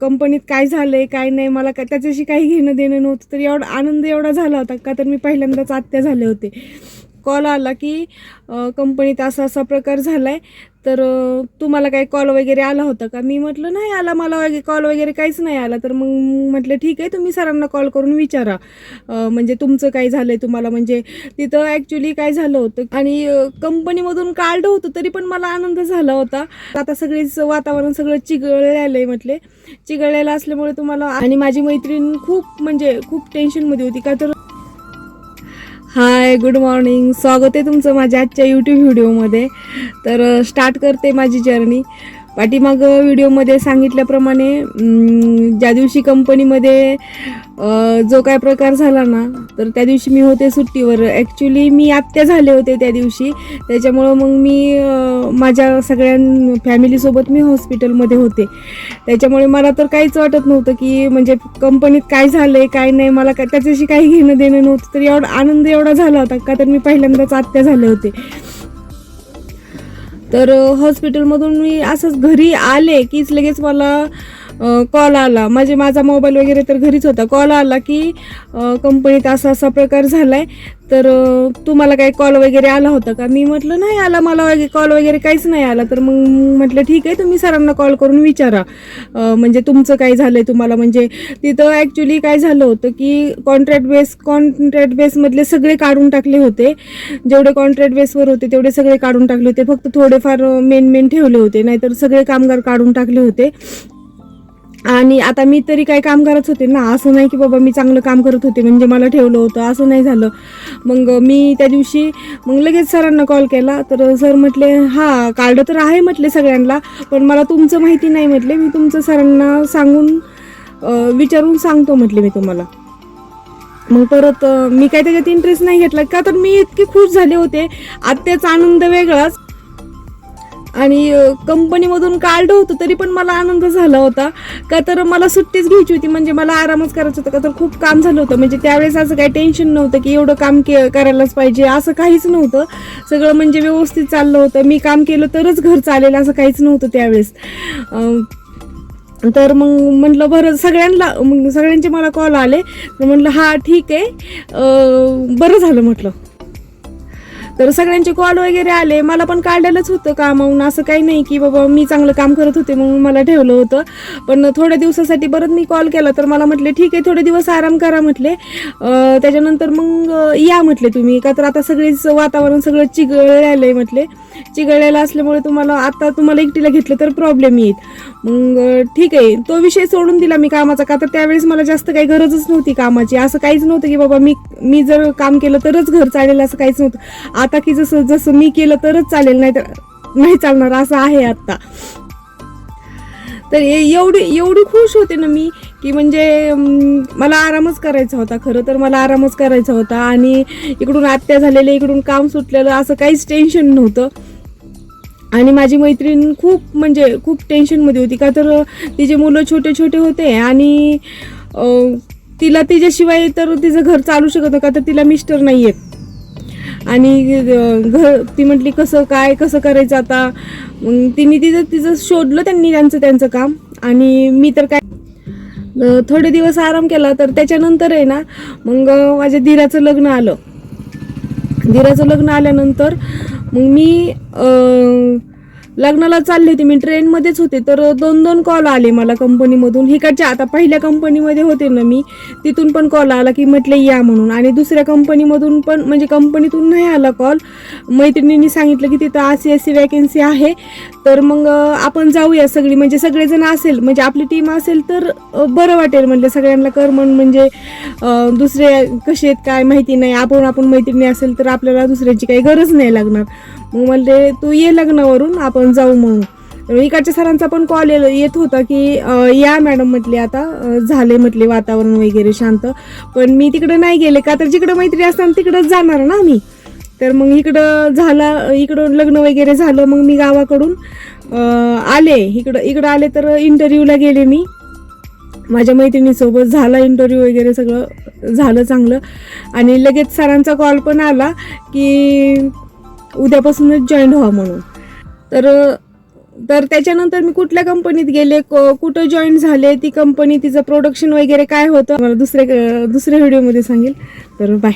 कंपनीत काय झालंय काय नाही मला का त्याच्याशी काही घेणं देणं नव्हतं तर एवढा आनंद एवढा झाला होता का? तर मी पहिल्यांदाच आत्या झाले होते. कॉल आला की कंपनीत असा असा प्रकार झाला आहे तर तुम्हाला काही कॉल वगैरे आला होता का? मी म्हटलं नाही आला मला वगैरे कॉल वगैरे काहीच नाही आला. तर मग म्हटलं ठीक आहे तुम्ही सरांना कॉल करून विचारा. म्हणजे तुमचं काय झालं आहे तुम्हाला? म्हणजे तिथं ॲक्च्युली काय झालं होतं? आणि कंपनीमधून काढलं होतं तरी पण मला आनंद झाला होता. आता सगळेच वातावरण सगळं चिघळलेलं आहे म्हटले. चिघळलेलं असल्यामुळे तुम्हाला आणि माझी मैत्रीण खूप म्हणजे खूप टेन्शनमध्ये होती. का तर हाय गुड मॉर्निंग स्वागत आहे तुमचं माझ्या आजच्या यूट्यूब व्हिडिओमध्ये तर स्टार्ट करते माझी जर्नी पाठीमाग व्हिडिओमध्ये सांगितल्याप्रमाणे ज्या दिवशी कंपनीमध्ये जो काय प्रकार झाला ना तर त्या दिवशी मी होते सुट्टीवर. ॲक्च्युली मी आत्या झाले होते त्या दिवशी. त्याच्यामुळं मग मी माझ्या सगळ्या फॅमिलीसोबत मी हॉस्पिटलमध्ये होते. त्याच्यामुळे मला तर काहीच वाटत नव्हतं की म्हणजे कंपनीत काय झालं आहे काय नाही मला का त्याच्याशी काही घेणं देणं नव्हतं. तर एवढा आनंद एवढा झाला होता का तर मी पहिल्यांदाच आत्या झाले होते. तर हॉस्पिटलमधून मी असंच घरी आले कीच लगेच मला कॉल आला. म्हणजे माझा मोबाईल वगैरे तर घरीच होता. कॉल आला की कंपनीत असा असा प्रकार झालाय. तर तुम्हाला काही कॉल वगैरे आला होता का? मी म्हटलं नाही आला. मला वगैरे कॉल वगैरे काहीच नाही आला. तर मग म्हटलं ठीक आहे. तुम्ही सरांना कॉल करून विचारा. म्हणजे तुमचं काय झालंय तुम्हाला? म्हणजे तिथं ॲक्च्युली काय झालं होतं की कॉन्ट्रॅक्ट बेस कॉन्ट्रॅक्ट बेसमधले सगळे काढून टाकले होते. जेवढे कॉन्ट्रॅक्ट बेसवर होते तेवढे सगळे काढून टाकले होते. फक्त थोडेफार मेन मेन ठेवले होते. नाहीतर सगळे कामगार काढून टाकले होते. आणि आता मी तरी काही काम करत होते ना असं नाही की बाबा मी चांगलं काम करत होते म्हणजे मला ठेवलं होतं असं नाही झालं. मग मी त्या दिवशी मग लगेच सरांना कॉल केला तर सर म्हटले हां कार्ड तर आहे म्हटले सगळ्यांना पण मला तुमचं माहिती नाही म्हटले मी तुमचं सरांना सांगून विचारून सांगतो म्हटले मी तुम्हाला. मग परत मी काय त्याच्यात इंटरेस्ट नाही घेतला का तर मी इतके खुश झाले होते. आत्याचा आनंद वेगळाच. आणि कंपनीमधून काढलं होतं तरी पण मला आनंद झाला होता. का तर मला सुट्टीच घ्यायची होती म्हणजे मला आरामच करायचं होतं. का तर खूप काम झालं होतं. म्हणजे त्यावेळेस असं काही टेन्शन नव्हतं की एवढं काम के करायलाच पाहिजे असं काहीच नव्हतं. सगळं म्हणजे व्यवस्थित चाललं होतं. मी काम केलं तरच घर चालेल असं काहीच नव्हतं त्यावेळेस. तर मग म्हटलं बरं सगळ्यांना मग सगळ्यांचे मला कॉल आले. तर म्हटलं हा ठीक आहे. बरं झालं म्हटलं. तर सगळ्यांचे कॉल वगैरे आले. मला पण काढलेलंच होतं कामावून असं काही नाही की बाबा मी चांगलं काम करत होते म्हणून मला ठेवलं होतं. पण थोड्या दिवसासाठी परत मी कॉल केला तर मला म्हटले ठीक आहे थोडे दिवस आराम करा म्हटले. त्याच्यानंतर मग या म्हटले तुम्ही. का तर आता सगळेच वातावरण सगळं चिघळलेलं आहे म्हटले. चिघळलेला असल्यामुळे तुम्हाला आता तुम्हाला एकटीला घेतलं तर प्रॉब्लेम येईल. मग ठीक आहे. तो विषय सोडून दिला मी कामाचा का? तर त्यावेळेस मला जास्त काही गरजच नव्हती कामाची. असं काहीच नव्हतं की बाबा मी मी जर काम केलं तरच घर चालेल असं काहीच नव्हतं. आता की जसं जसं मी केलं तरच चालेल नाही तर नाही चालणार असं आहे आत्ता तर एवढी एवढी खुश होते ना मी की म्हणजे मला आरामच करायचा होता. खरं तर मला आरामच करायचा होता. आणि इकडून आत्या झालेले इकडून काम सुटलेलं असं काहीच टेन्शन नव्हतं. आणि माझी मैत्रीण खूप म्हणजे खूप टेन्शनमध्ये होती. का तर तिचे मुलं छोटे छोटे होते आणि तिला तिच्याशिवाय तर तिचं घर चालू शकत का तर तिला मिस्टर नाही आहेत. आणि घर ती म्हटली कसं काय कसं करायचं आता? मग तिने तिचं तिचं शोधलं त्यांनी त्यांचं त्यांचं काम. आणि मी तर काय थोडे दिवस आराम केला तर त्याच्यानंतर आहे ना मग माझ्या धीराचं लग्न आलं. धीराचं लग्न आल्यानंतर मग मी लग्नाला चालले होते. मी ट्रेनमध्येच होते. तर दोन दोन कॉल आले मला कंपनीमधून हिकडच्या आता पहिल्या कंपनीमध्ये होते ना मी तिथून पण कॉल आला की म्हटले या म्हणून. आणि दुसऱ्या कंपनीमधून पण म्हणजे कंपनीतून नाही आला कॉल मैत्रिणींनी सांगितलं की तिथं अशी अशी वॅकेन्सी आहे. तर मग आपण जाऊया सगळी. म्हणजे सगळेजण असेल म्हणजे आपली टीम असेल तर बरं वाटेल म्हणजे सगळ्यांना कर म्हण म्हणजे दुसरे कसे आहेत काय माहिती नाही. आपण आपण मैत्रिणी असेल तर आपल्याला दुसऱ्याची काही गरज नाही लागणार. मग म्हणले तू ये लग्नावरून. आपण जाऊ म्हणून. इकडच्या सरांचा पण कॉल येत होता की या मॅडम म्हटले आता झाले म्हटले वातावरण वगैरे शांत. पण मी तिकडे नाही गेले का तर जिकडं मैत्री असताना तिकडंच जाणार ना मी तर मग इकडं झाला इकडं लग्न वगैरे झालं मग मी गावाकडून आले. इकडं इकडं आले तर इंटरव्ह्यूला गेले मी. माझ्या मैत्रिणीसोबत झाला इंटरव्ह्यू वगैरे सगळं झालं चांगलं. आणि लगेच सरांचा कॉल पण आला की उद्यापासूनच जॉईन व्हा म्हणून. तर तर त्याच्यानंतर मी कुठल्या कंपनीत गेले कुठं जॉईन झाले ती कंपनी तिचं प्रोडक्शन वगैरे काय होतं मला दुसऱ्या दुसऱ्या व्हिडिओमध्ये सांगेल. तर बाय